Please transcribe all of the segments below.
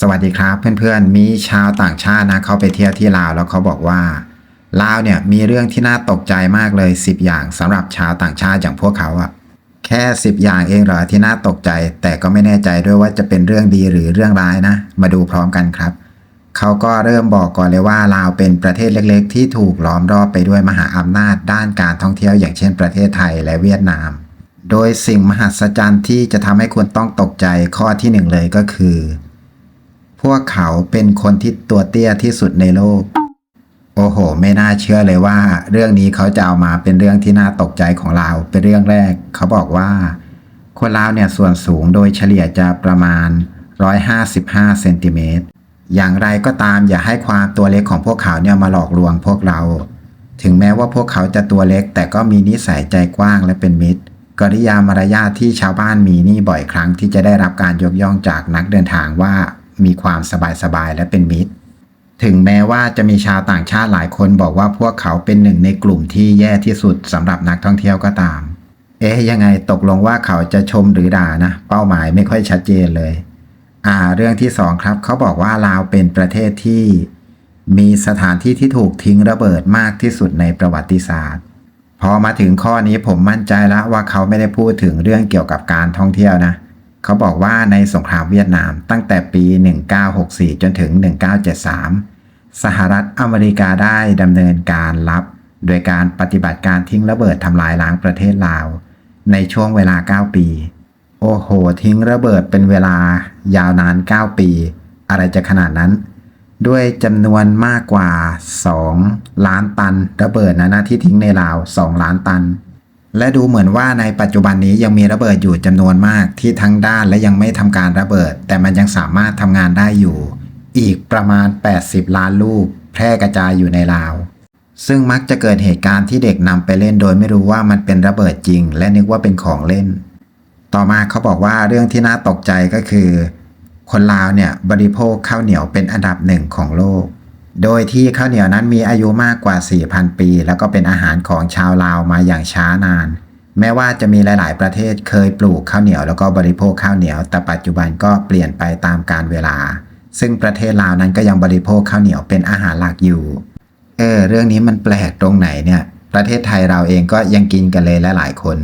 สวัสดีครับเพื่อนๆ มีชาวต่างชาตินะเขาไปเที่ยวที่ลาวแล้วเขาบอกว่าลาวเนี่ยมีเรื่องที่น่าตกใจมากเลย 10 อย่างสำหรับชาวต่างชาติอย่างพวกเขาอะแค่ 10 อย่างเองเหรอที่น่าตกใจ แต่ก็ไม่แน่ใจด้วยว่าจะเป็นเรื่องดีหรือเรื่องร้ายนะ มาดูพร้อมกันครับ เขาก็เริ่มบอกก่อนเลยว่าลาวเป็นประเทศเล็กๆ ที่ถูกล้อมรอบไปด้วยมหาอำนาจด้านการท่องเที่ยวอย่างเช่นประเทศไทยและเวียดนาม โดยสิ่งมหัศจรรย์ที่จะทำให้คุณต้องตกใจข้อที่หนึ่งเลยก็คือ พวกเขาเป็นคนที่ตัวเตี้ยที่สุดในโลก โอ้โห ไม่น่าเชื่อเลยว่า เรื่องนี้เขาจะเอามาเป็นเรื่องที่น่าตกใจของเราเป็นเรื่องแรก เขาบอกว่า คนลาวเนี่ยส่วนสูงโดยเฉลี่ยจะประมาณ 155เซนติเมตร อย่างไรก็ตามอย่าให้ความตัวเล็กของพวกเขาเนี่ยมาหลอกลวงพวกเรา ถึงแม้ว่าพวกเขาจะตัวเล็ก แต่ก็มีนิสัยใจกว้างและเป็นมิตรกริยามารยาทที่ชาวบ้านมีนี่บ่อยครั้งที่จะได้รับการยกย่องจากนักเดินทางว่ามีความสบายๆและเป็นมิตร ถึงแม้ว่าจะมีชาวต่างชาติหลายคนบอกว่าพวกเขาเป็นหนึ่งในกลุ่มที่แย่ที่สุดสำหรับนักท่องเที่ยวก็ตาม เอ๊ะยังไงตกลงว่าเขาจะชมหรือด่านะ เป้าหมายไม่ค่อยชัดเจนเลย อ่าเรื่องที่สองครับเขาบอกว่าลาวเป็นประเทศที่มีสถานที่ที่ถูกทิ้งระเบิดมากที่สุดในประวัติศาสตร์ พอมาถึงข้อนี้ผมมั่นใจแล้วว่าเขาไม่ได้พูดถึงเรื่องเกี่ยวกับการท่องเที่ยวนะ เขาบอกว่าในสงครามเวียดนามตั้งแต่ปี 1964 จนถึง 1973 สหรัฐอเมริกาได้ดำเนินการลับ โดยการปฏิบัติการทิ้งระเบิดทำลายล้างประเทศลาว ในช่วงเวลา 9 ปี โอ้โห ทิ้งระเบิดเป็นเวลายาวนาน 9 ปี อะไรจะขนาดนั้น ด้วยจำนวนมากกว่า 2 ล้านตัน ระเบิดนะนะที่ทิ้งในลาว 2 ล้านตัน และดูเหมือนว่าในปัจจุบันนี้ยังมีระเบิดอยู่จำนวนมากที่ทั้งด้านและยังไม่ทำการระเบิด แต่มันยังสามารถทำงานได้อยู่ อีกประมาณ 80 ล้านลูกแพร่กระจายอยู่ในลาวซึ่งมักจะเกิดเหตุการณ์ที่เด็กนำไปเล่นโดยไม่รู้ว่ามันเป็นระเบิดจริง และนึกว่าเป็นของเล่น ต่อมาเขาบอกว่าเรื่องที่น่าตกใจก็คือ คนลาวเนี่ยบริโภคข้าวเหนียวเป็นอันดับหนึ่งของโลก โดยที่ข้าวเหนียวนั้นมีอายุมากกว่า 4,000 ปี แล้วก็เป็นอาหารของชาวลาวมาอย่างช้านาน แม้ว่าจะมีหลาย ๆ ประเทศเคยปลูกข้าวเหนียวแล้วก็บริโภคข้าวเหนียว แต่ปัจจุบันก็เปลี่ยนไปตามกาลเวลา ซึ่งประเทศลาวนั้นก็ยังบริโภคข้าวเหนียวเป็นอาหารหลักอยู่ เออเรื่องนี้มันแปลกตรงไหนเนี่ย ประเทศไทยเราเองก็ยังกินกันเลยหลายๆคน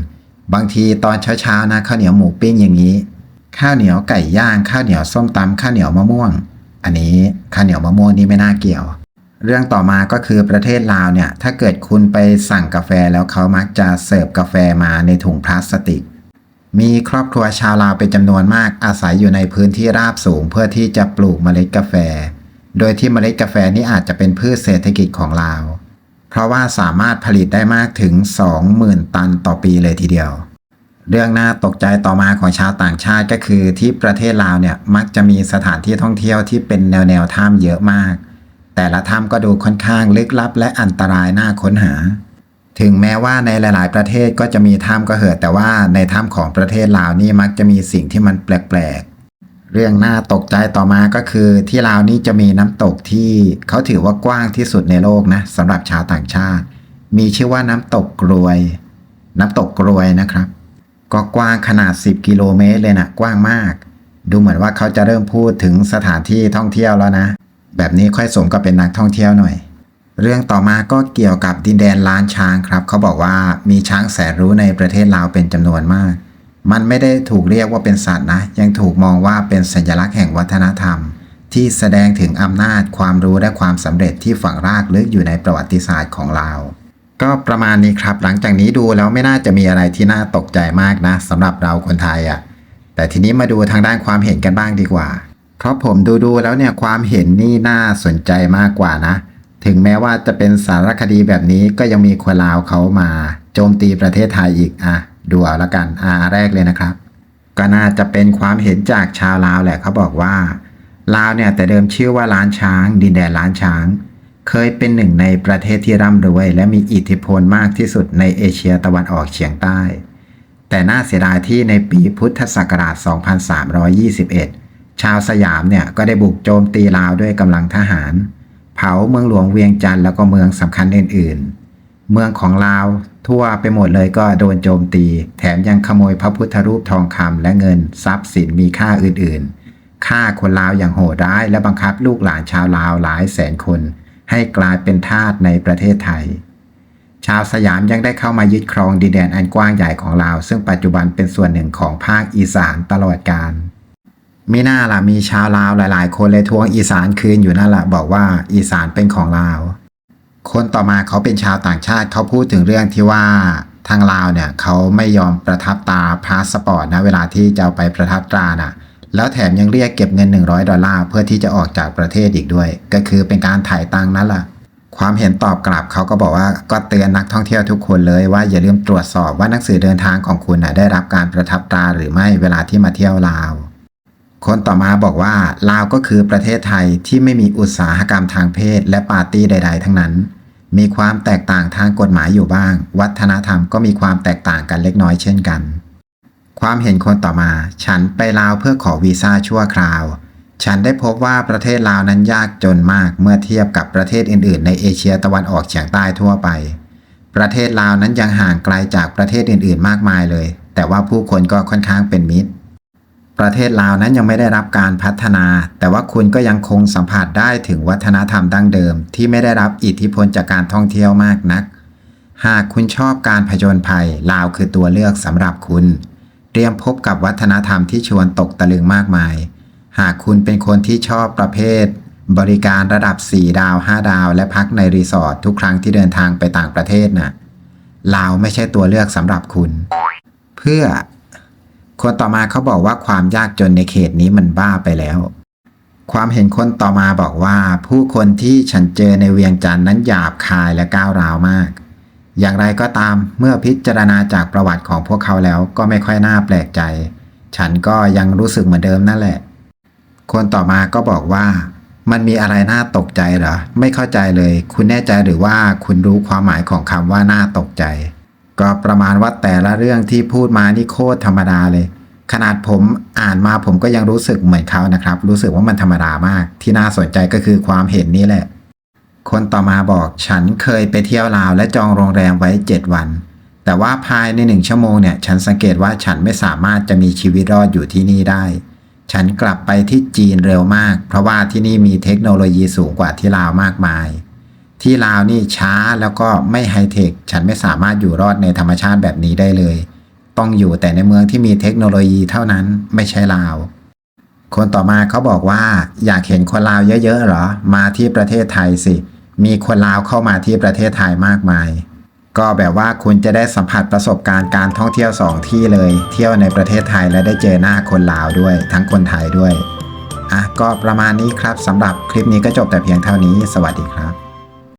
บางทีตอนเช้าๆนะข้าวเหนียวหมูปิ้งอย่างนี้ ข้าวเหนียวไก่ย่างข้าวเหนียวส้มตำข้าวเหนียวมะม่วง อันนี้ข้าวเหนียวมะม่วงนี่ไม่น่าเกี่ยว เรื่องต่อมาก็คือประเทศลาวเนี่ยถ้าเกิดคุณไปสั่งกาแฟแล้วเขามักจะเสิร์ฟกาแฟมาในถุงพลาสติก มีครอบครัวชาวลาวเป็นจำนวนมากอาศัยอยู่ในพื้นที่ราบสูงเพื่อที่จะปลูกเมล็ดกาแฟ โดยที่เมล็ดกาแฟนี้อาจจะเป็นพืชเศรษฐกิจของลาว เพราะว่าสามารถผลิตได้มากถึง 20,000 ตันต่อปีเลยทีเดียว เรื่องน่าตกใจต่อมาของชาวต่างชาติก็คือที่ประเทศลาวเนี่ยมักจะมีสถานที่ท่องเที่ยวที่เป็นแนวแนวถ้ำเยอะมาก แต่ละถ้ำก็ดูค่อนข้างลึกลับและอันตรายน่าค้นหา ถึงแม้ว่าในหลาย ๆ ประเทศก็จะมีถ้ำก็เหอะแต่ว่าในถ้ำของประเทศลาวนี่มักจะมีสิ่งที่มันแปลก เรื่องน่าตกใจต่อมาก็คือที่ลาวนี่จะมีน้ำตกที่เขาถือว่ากว้างที่สุดในโลกนะสำหรับชาวต่างชาติ มีชื่อว่าน้ำตกกรวย น้ำตกกรวยนะครับ ก็กว้างขนาด 10 กิโลเมตรเลยนะกว้างมาก ดูเหมือนว่าเขาจะเริ่มพูดถึงสถานที่ท่องเที่ยวแล้วนะ แบบนี้ค่อยสมกับเป็นนักท่องเที่ยวหน่อย เรื่องต่อมาก็เกี่ยวกับดินแดนล้านช้างครับ เขาบอกว่ามีช้างแสนรู้ในประเทศลาวเป็นจำนวนมาก มันไม่ได้ถูกเรียกว่าเป็นสัตว์นะ ยังถูกมองว่าเป็นสัญลักษณ์แห่งวัฒนธรรม ที่แสดงถึงอำนาจความรู้และความสำเร็จที่ฝังรากลึกอยู่ในประวัติศาสตร์ของลาก็ประมาณนี้ครับ หลังจากนี้ดูแล้วไม่น่าจะมีอะไรที่น่าตกใจมากนะสำหรับเราคนไทยอะ่ะ แต่ทีนี้มาดูทางด้านความเห็นกันบ้างดีกว่าเพราะผมดูดูแล้วเนี่ยความเห็นนี่น่าสนใจมากกว่านะ ถึงแม้ว่าจะเป็นสารคดีแบบนี้ก็ยังมีคนลาวเขามา โจมตีประเทศไทยอีกอะ ดูเอาละกันอ่าแรกเลยนะครับ ก็น่าจะเป็นความเห็นจากชาวลาวแหละเขาบอกว่า ลาวเนี่ยแต่เดิมชื่อว่าล้านช้าง ดินแดนล้านช้าง เคยเป็นหนึ่งในประเทศที่ร่ำรวย และมีอิทธิพลมากที่สุดในเอเชียตะวันออกเฉียงใต้ แต่น่าเสียดายที่ในปีพุทธศักราช 2321 ชาวสยามเนี่ยก็ได้บุกโจมตีลาวด้วยกำลังทหาร เผาเมืองหลวงเวียงจันทร์แล้วก็เมืองสำคัญอื่น ๆ เมืองของลาว ทั่วไปหมดเลยก็โดนโจมตี แถมยังขโมยพระพุทธรูปทองคำและเงินทรัพย์สินมีค่าอื่นๆฆ่าคนลาวอย่างโหดร้าย และบังคับลูกหลานชาวลาวหลายแสนคน ให้กลายเป็นทาสในประเทศไทย ชาวสยามยังได้เข้ามายึดครองดินแดนอันกว้างใหญ่ของลาว ซึ่งปัจจุบันเป็นส่วนหนึ่งของภาคอีสานตลอดกาลมีหน้าล่ะมีชาวลาวหลาย ๆ คนเลยทวงอีสานคืนอยู่นั่นแหละบอกว่าอีสานเป็นของลาว คนต่อมาเขาเป็นชาวต่างชาติเขาพูดถึงเรื่องที่ว่าทางลาวเนี่ยเขาไม่ยอมประทับตราพาสปอร์ตนะเวลาที่จะไปประทับตราน่ะแล้วแถมยังเรียกเก็บเงิน 100 ดอลลาร์เพื่อที่จะออกจากประเทศอีกด้วย ก็คือเป็นการถ่ายตังนั่นแหละความเห็นตอบกลับเขาก็บอกว่าก็เตือนนักท่องเที่ยวทุกคนเลยว่าอย่าลืมตรวจสอบว่าหนังสือเดินทางของคุณนะได้รับการประทับตราหรือไม่เวลาที่มาเที่ยวลาว คนต่อมาบอกว่าลาวก็คือประเทศไทยที่ไม่มีอุตสาหกรรมทางเพศ และปาร์ตี้ใด ๆ ทั้งนั้น มีความแตกต่างทางกฎหมายอยู่บ้าง วัฒนธรรมก็มีความแตกต่างกันเล็กน้อยเช่นกัน ความเห็นคนต่อมา ฉันไปลาวเพื่อขอวีซ่าชั่วคราว ฉันได้พบว่าประเทศลาวนั้นยากจนมากเมื่อเทียบกับประเทศอื่น ๆ ในเอเชียตะวันออกเฉียงใต้ทั่วไป ประเทศลาวนั้นยังห่างไกลจากประเทศอื่น ๆ มากมายเลย แต่ว่าผู้คนก็ค่อนข้างเป็นมิตร ประเทศลาวนั้นยังไม่ได้รับการพัฒนา แต่ว่าคุณก็ยังคงสัมผัสได้ถึงวัฒนธรรมดั้งเดิม ที่ไม่ได้รับอิทธิพลจากการท่องเที่ยวมากนัก หากคุณชอบการผจญภัยลาวคือตัวเลือกสำหรับคุณ เตรียมพบกับวัฒนธรรมที่ชวนตกตะลึงมากมาย หากคุณเป็นคนที่ชอบประเภท บริการระดับ 4 ดาว 5 ดาว และพักในรีสอร์ททุกครั้งที่เดินทางไปต่างประเทศน่ะลาวไม่ใช่ตัวเลือกสำหรับคุณ เพื่อ คนต่อมาเขาบอกว่าความยากจนในเขตนี้มันบ้าไปแล้ว ความเห็นคนต่อมาบอกว่า ผู้คนที่ฉันเจอในเวียงจันทร์นั้นหยาบคายและก้าวร้าวมาก อย่างไรก็ตามเมื่อพิจารณาจากประวัติของพวกเขาแล้วก็ไม่ค่อยน่าแปลกใจ ฉันก็ยังรู้สึกเหมือนเดิมนั่นแหละ คนต่อมาก็บอกว่า มันมีอะไรน่าตกใจเหรอไม่เข้าใจเลย คุณแน่ใจหรือว่าคุณรู้ความหมายของคำว่าน่าตกใจ ก็ประมาณว่าแต่ละเรื่องที่พูดมานี่โคตรธรรมดาเลย ขนาดผมอ่านมาผมก็ยังรู้สึกเหมือนเขานะครับ รู้สึกว่ามันธรรมดามาก ที่น่าสนใจก็คือความเห็นนี้แหละ คนต่อมาบอกฉันเคยไปเที่ยวลาวและจองโรงแรมไว้ 7 วัน แต่ว่าภายในหนึ่งชั่วโมงเนี่ย ฉันสังเกตว่าฉันไม่สามารถจะมีชีวิตรอดอยู่ที่นี่ได้ ฉันกลับไปที่จีนเร็วมาก เพราะว่าที่นี่มีเทคโนโลยีสูงกว่าที่ลาวมากมาย ที่ลาวนี่ช้าแล้วก็ไม่ไฮเทค ฉันไม่สามารถอยู่รอดในธรรมชาติแบบนี้ได้เลย ต้องอยู่แต่ในเมืองที่มีเทคโนโลยีเท่านั้นไม่ใช่ลาว คนต่อมาเขาบอกว่า อยากเห็นคนลาวเยอะๆเหรอ มาที่ประเทศไทยสิ มีคนลาวเข้ามาที่ประเทศไทยมากมาย ก็แบบว่าคุณจะได้สัมผัสประสบการณ์การท่องเที่ยวสองที่เลย เที่ยวในประเทศไทยและได้เจอหน้าคนลาวด้วย ทั้งคนไทยด้วยอะก็ประมาณนี้ครับสำหรับคลิปนี้ก็จบแต่เพียงเท่านี้ สวัสดีครับ